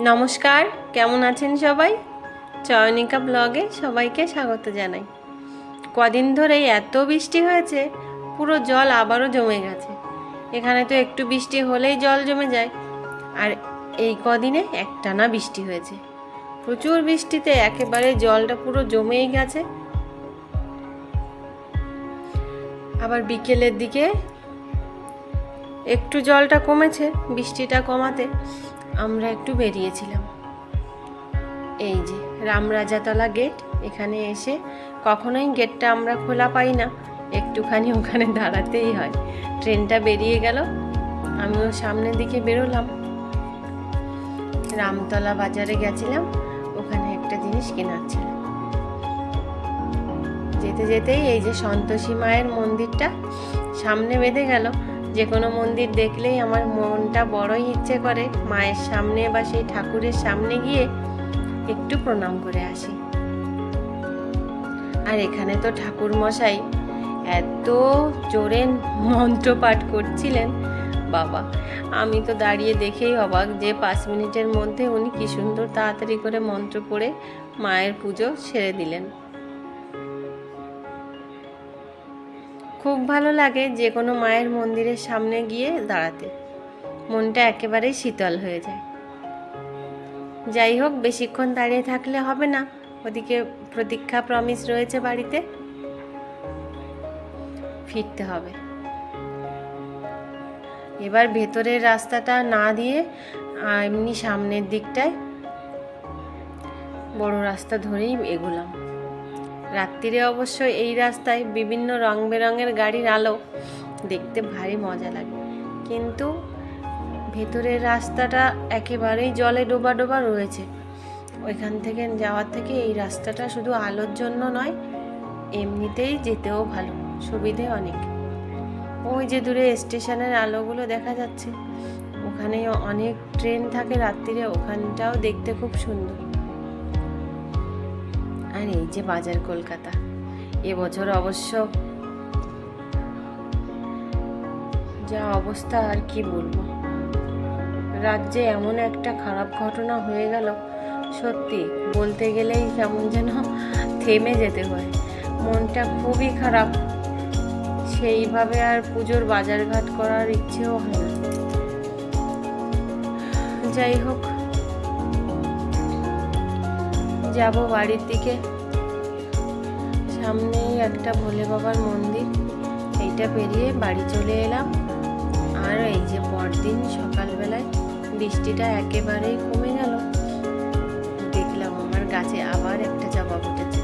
নমস্কার, কেমন আছেন সবাই? চয়নিকা ব্লগে সবাইকে স্বাগত জানাই। কদিন ধরেই এত বৃষ্টি হয়েছে, পুরো জল আবারও জমে গেছে। এখানে তো একটু বৃষ্টি হলেই জল জমে যায়। আর এই কদিনে একটানা বৃষ্টি হয়েছে। প্রচুর বৃষ্টিতে একেবারে জলটা পুরো জমেই গেছে। আবার বিকেলের দিকে একটু জলটা কমেছে, বৃষ্টিটা কমাতে। আমরা একটু বেরিয়েছিলাম। এই যে, রামরাজাতলা গেট এখানে এসে কখনোই গেটটা আমরা খোলা পাই না। একটুখানি ওখানে দাঁড়াতেই হয়। ট্রেনটা বেরিয়ে গেল, আমিও সামনের দিকে বেরোলাম। রামতলা বাজারে গেছিলাম, ওখানে একটা জিনিস কেনার ছিল। যেতে যেতেই এই যে সন্তোষী মায়ের মন্দিরটা সামনে বেঁধে গেল। যে কোনো মন্দির দেখলেই আমার মনটা বড়ই ইচ্ছে করে মায়ের সামনে বা সেই ঠাকুরের সামনে গিয়ে একটু প্রণাম করে আসি। আর এখানে তো ঠাকুর মশাই এত জোরে মন্ত্র পাঠ করছিলেন, বাবা। আমি তো দাঁড়িয়ে দেখেই অবাক যে পাঁচ মিনিটের মধ্যে উনি কি সুন্দর তাড়াতাড়ি করে মন্ত্র পড়ে মায়ের পুজো সেরে দিলেন। খুব ভালো লাগে যে কোনো মায়ের মন্দিরের সামনে গিয়ে দাঁড়াতে। মনটা একেবারেই শীতল হয়ে যায়। যাই হোক বেশিক্ষণ দাঁড়িয়ে থাকলে হবে না। ওদিকে প্রতীক্ষা প্রমিস রয়েছে বাড়িতে। ফিরতে হবে। এবার ভেতরের রাস্তাটা না দিয়ে এমনি সামনের দিকটায় বড় রাস্তা ধরেই এগোলাম। রাত্রিরে অবশ্য এই রাস্তায় বিভিন্ন রং বেরঙের গাড়ির আলো দেখতে ভারী মজা লাগে। কিন্তু ভেতরের রাস্তাটা একেবারেই জলে ডোবা ডোবা রয়েছে। ওইখান থেকে যাওয়ার থেকে এই রাস্তাটা শুধু আলোর জন্য নয়, এমনিতেই যেতেও ভালো, সুবিধে অনেক। ওই যে দূরে স্টেশনের আলোগুলো দেখা যাচ্ছে ওখানে অনেক ট্রেন থাকে রাত্রিরে, ওখানটাও দেখতে খুব সুন্দর। এই যে বাজার কলকাতা। এবছর অবশ্য যা অবস্থা আর কি বলব। রাজ্যে এমন একটা খারাপ ঘটনা হয়ে গেল, সত্যি বলতে গেলেই কেমন যেন থেমে যেতে হয়। মনটা খুবই খারাপ, সেইভাবে আর পুজোর বাজারঘাট করার ইচ্ছেও হয় না। যাই হোক, যাব বাড়ির দিকে। সামনেই একটা ভোলে বাবার মন্দির। এইটা পেরিয়ে বাড়ি চলে এলাম। আর এই যে পরদিন সকালবেলায় বৃষ্টিটা একেবারেই কমে গেল। দেখলাম আমার গাছে আবার একটা জবা ফুটেছে।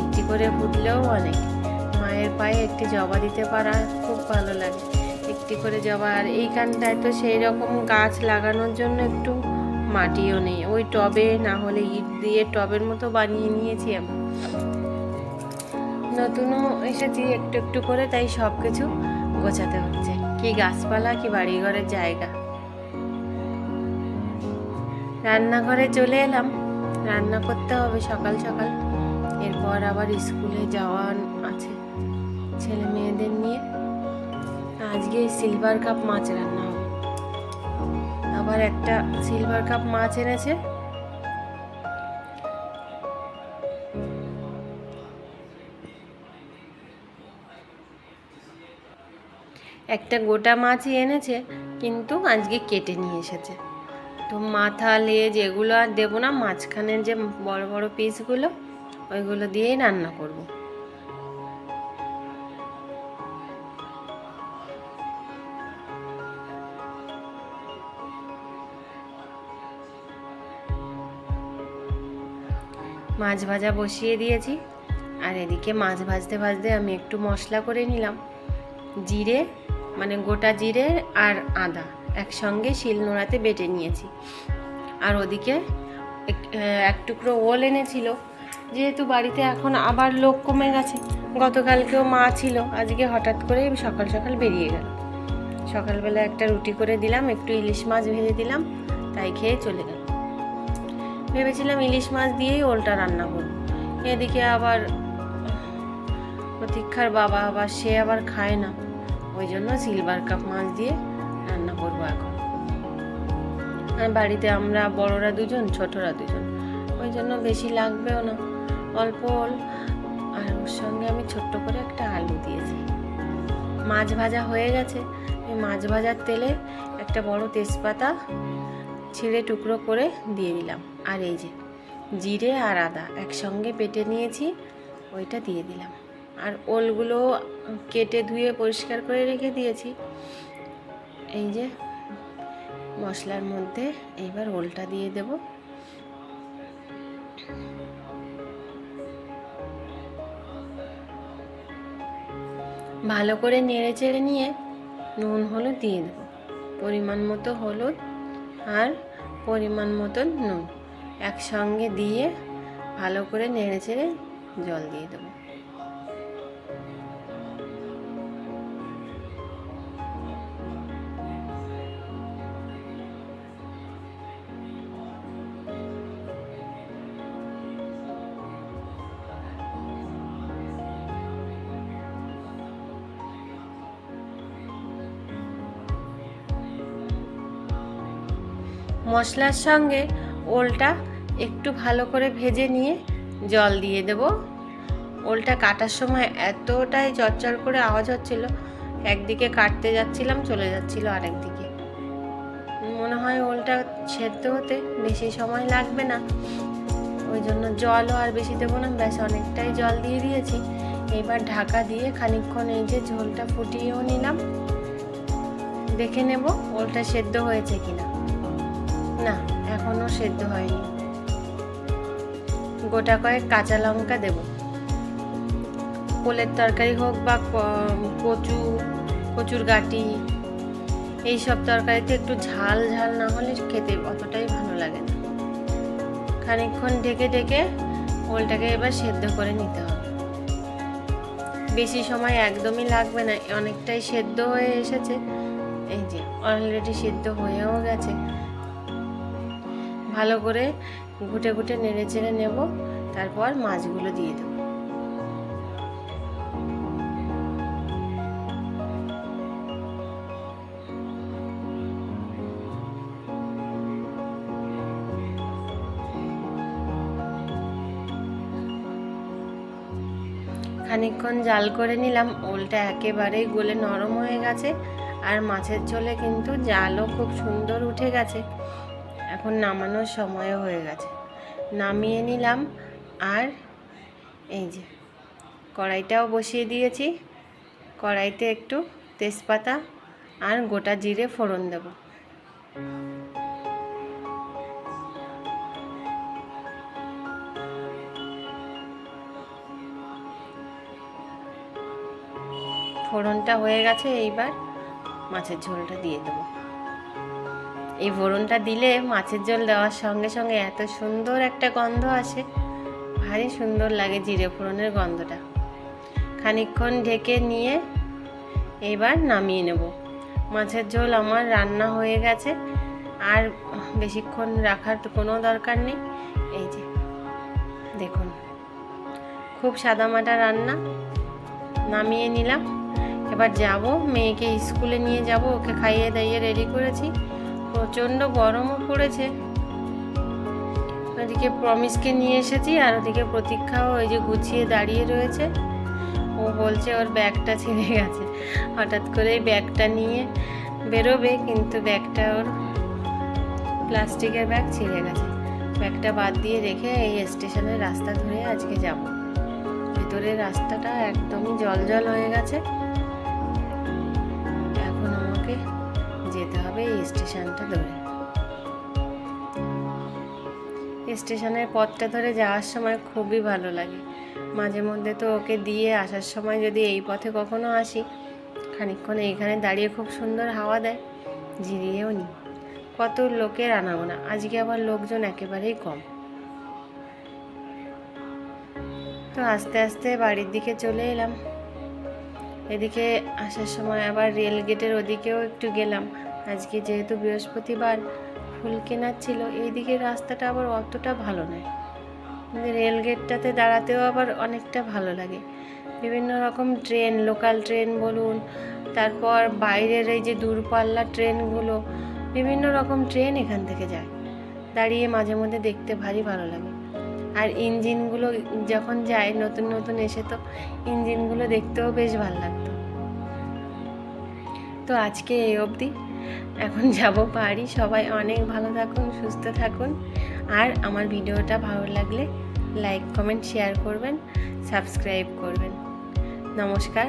একটি করে ফুটলেও অনেক। মায়ের পায়ে একটি জবা দিতে পারা খুব ভালো লাগে। একটি করে জবা আর এইখানটায় তো সেই রকম গাছ লাগানোর জন্য একটু মাটিও নেই। ওই টবে না হলে ইট দিয়ে টবের মতো বানিয়ে নিয়েছি আমি। নতুনও এসেছি একটু একটু করে, তাই সব কিছু গোছাতে হচ্ছে। কি গাছপালা, কি বাড়িঘরের জায়গা। রান্নাঘরে চলে এলাম। রান্না করতে হবে সকাল সকাল। এরপর আবার স্কুলে যাওয়া আছে ছেলে মেয়েদের নিয়ে। আজকে সিলভার কাপ মাছ রান্না হবে। আবার একটা সিলভার কাপ মাছ এনেছে। একটা গোটা মাছই এনেছে, কিন্তু আজকে কেটে নিয়ে এসেছে। তো মাথা লেজ এগুলো আর দেবো না, মাঝখানের যে বড় বড় পিসগুলো, ওইগুলো দিয়েই রান্না করব। মাছ ভাজা বসিয়ে দিয়েছি, আর এদিকে মাছ ভাজতে ভাজতে আমি একটু মশলা করে নিলাম। জিরে মানে গোটা জিরে আর আদা একসঙ্গে শিলনোড়াতে বেটে নিয়েছি। আর ওদিকে এক টুকরো ওল এনেছিল। যেহেতু বাড়িতে এখন আবার লোক কমে গেছে, গতকালকেও মা ছিল, আজকে হঠাৎ করে সকাল সকাল বেরিয়ে গেল। সকালবেলা একটা রুটি করে দিলাম, একটু ইলিশ মাছ ভেজে দিলাম, তাই খেয়ে চলে গেল। ভেবেছিলাম ইলিশ মাছ দিয়েই ওলটা রান্না করব। এদিকে আবার প্রতীক্ষার বাবা আবার সে আবার খায় না। ওই জন্য সিলভার কাপ মাছ দিয়ে রান্না করব এখন। আর বাড়িতে আমরা বড়রা দুজন, ছোটরা দুজন। ওই জন্য বেশি লাগবেও না। অল্প অল আর ওর সঙ্গে আমি ছোট্ট করে একটা আলু দিয়েছি। মাছ ভাজা হয়ে গেছে। ওই মাছ ভাজার তেলে একটা বড় তেজপাতা ছিঁড়ে টুকরো করে দিয়ে দিলাম। আর এই যে, জিরে আর আদা একসঙ্গে পেটে নিয়েছি, ওইটা দিয়ে দিলাম। আর ওলগুলো কেটে ধুয়ে পরিষ্কার করে রেখে দিয়েছি। এই যে মশলার মধ্যে এইবার ওলটা দিয়ে দেব। ভালো করে নেড়ে চেড়ে নিয়ে নুন, হলুদ দিয়ে দেব। পরিমাণ মতো হলুদ আর পরিমাণ মতন নুন। একসঙ্গে দিয়ে ভালো করে নেড়ে চেড়ে জল দিয়ে দেবো। মশলার সঙ্গে ওলটা একটু ভালো করে ভেজে নিয়ে জল দিয়ে দেব। ওলটা কাটার সময় এতটাই চরচর করে আওয়াজ হচ্ছিল, একদিকে কাটতে যাচ্ছিলাম, চলে যাচ্ছিল আরেক দিকে। মনে হয় ওলটা সেদ্ধ হতে বেশি সময় লাগবে না। ওই জন্য জলও আর বেশি দেবো না, ব্যাস অনেকটাই জল দিয়ে দিয়েছি। এবার ঢাকা দিয়ে খানিকক্ষণ এই যে ঝোলটা ফুটিয়েও নিলাম। দেখে নেব ওলটা সেদ্ধ হয়েছে কিনা। না, এখনও সেদ্ধ হয়নি। গোটা কয়েক কাঁচা লঙ্কা দেব। পোলের তরকারি হোক বা কচু, কচুর গাটি এই সব তরকারিতে একটু ঝাল ঝাল না হলে খেতে অতটাই ভালো লাগে না। খানিকক্ষণ ঢেকে ঢেকে ওলটাকে এবার সেদ্ধ করে নিতে হবে। বেশি সময় একদমই লাগবে না, অনেকটাই সেদ্ধ হয়ে এসেছে। এই যে অলরেডি সেদ্ধ হয়েও গেছে। ভালো করে ঘুটে ঘুটে নেড়ে চেড়ে নেব, তারপর মাছগুলো দিয়ে দেবো। খানিকক্ষণ জাল করে নিলাম, ওলটা একেবারেই গলে নরম হয়ে গেছে, আর মাছের ঝোলে কিন্তু জালও খুব সুন্দর উঠে গেছে। এখন নামানোর সময়ও হয়ে গেছে। নামিয়ে নিলাম আর এই যে কড়াইটাও বসিয়ে দিয়েছি। কড়াইতে একটু তেজপাতা আর গোটা জিরে ফোড়ন দেব। ফোড়নটা হয়ে গেছে, এইবার মাছের ঝোলটা দিয়ে দেবো। এই ফোড়নটা দিলে মাছের ঝোল দেওয়ার সঙ্গে সঙ্গে এত সুন্দর একটা গন্ধ আসে। ভারী সুন্দর লাগে জিরে ফোড়নের গন্ধটা। খানিকক্ষণ ঢেকে নিয়ে এবার নামিয়ে নেব। মাছের ঝোল আমার রান্না হয়ে গেছে। আর বেশিক্ষণ রাখার তো কোনো দরকার নেই। এই যে, দেখুন। খুব সাদামাটা রান্না। নামিয়ে নিলাম। এবার যাব, মেয়েকে স্কুলে নিয়ে যাব, ওকে খাইয়ে দাইয়ে রেডি করেছি। প্রচণ্ড গরমও পড়েছে। ওদিকে প্রমিসকে নিয়ে এসেছি আর ওদিকে প্রতীক্ষাও ওই যে গুছিয়ে দাঁড়িয়ে রয়েছে। ও বলছে ওর ব্যাগটা ছিঁড়ে গেছে। হঠাৎ করেই ব্যাগটা নিয়ে বেরোবে, কিন্তু ব্যাগটা ওর প্লাস্টিকের ব্যাগ ছিঁড়ে গেছে। ব্যাগটা বাদ দিয়ে রেখে এই স্টেশনের রাস্তা ধরে আজকে যাব। ভেতরের রাস্তাটা একদমই জল জল হয়ে গেছে। স্টেশনটা ধরে। স্টেশনের পথটা ধরে যাওয়ার সময় খুবই ভালো লাগে। মাঝে মধ্যে তো ওকে দিয়ে আসার সময় যদি এই পথে কখনো আসি, খানিকক্ষণ এইখানে দাঁড়িয়ে খুব সুন্দর হাওয়া দেয়, জিরিয়েও নি। কত লোকের আনাগোনা, আজকে আবার লোকজন একেবারেই কম। তো আস্তে আস্তে বাড়ির দিকে চলে এলাম। এদিকে আসার সময় আবার রেল গেটের ওদিকেও একটু গেলাম। আজকে যেহেতু বৃহস্পতিবার, ফুল কেনার ছিল, এইদিকে রাস্তাটা আবার অতটা ভালো নয়। কিন্তু রেল দাঁড়াতেও আবার অনেকটা ভালো লাগে। বিভিন্ন রকম ট্রেন, লোকাল ট্রেন বলুন, তারপর বাইরের এই যে দূরপাল্লা ট্রেনগুলো, বিভিন্ন রকম ট্রেন এখান থেকে যায়। দাঁড়িয়ে মাঝে মধ্যে দেখতে ভারী ভালো লাগে। আর ইঞ্জিনগুলো যখন যায়, নতুন নতুন এসে তো ইঞ্জিনগুলো দেখতেও বেশ ভালো লাগতো। তো আজকে এই অবধি। এখন যাব পারি সবাই অনেক ভালো থাকুন, সুস্থ থাকুন। আর আমার ভিডিওটা ভালো লাগলে লাইক কমেন্ট শেয়ার করবেন সাবস্ক্রাইব করবেন। নমস্কার,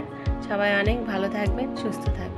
সবাই অনেক ভালো থাকবেন, সুস্থ থাকবেন।